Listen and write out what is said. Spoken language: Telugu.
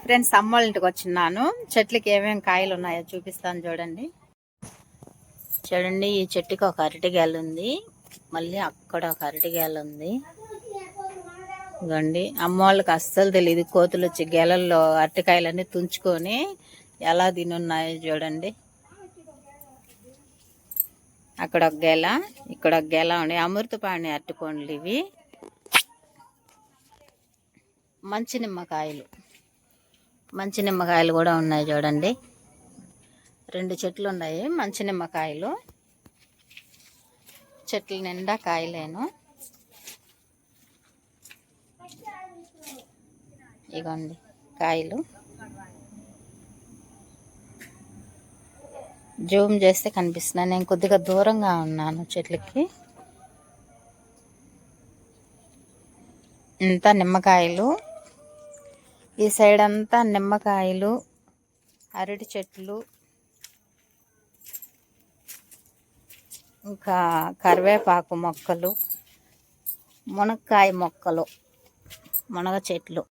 ఫ్రెండ్స్ అమ్మ వాళ్ళ ఇంటికి వచ్చిన్నాను. చెట్లకి ఏమేమి కాయలు ఉన్నాయో చూపిస్తాను చూడండి. చూడండి ఈ చెట్టుకి ఒక అరటి ఉంది. మళ్ళీ అక్కడ ఒక అరటి ఉంది. ఇదిగోండి అమ్మ వాళ్ళకి అస్సలు తెలియదు కోతులు వచ్చి గెలల్లో అరటికాయలన్నీ తుంచుకొని ఎలా తినున్నాయో చూడండి. అక్కడ ఒక గెల ఇక్కడ ఒక గెల ఉండి అమృతపాణి అరటిపండ్లు ఇవి. మంచి నిమ్మకాయలు. మంచి నిమ్మకాయలు కూడా ఉన్నాయి చూడండి. రెండు చెట్లు ఉన్నాయి మంచి నిమ్మకాయలు. చెట్ల నిండా కాయలేను. ఇగోండి కాయలు. జూమ్ చేస్తే కనిపిస్తున్నాను నేను కొద్దిగా దూరంగా ఉన్నాను చెట్లకి. ఇంత నిమ్మకాయలు. ఈ సైడ్ అంతా నిమ్మకాయలు అరటి చెట్లు ఇంకా కరివేపాకు మొక్కలు మునక్కాయ మొక్కలు మునగ చెట్లు.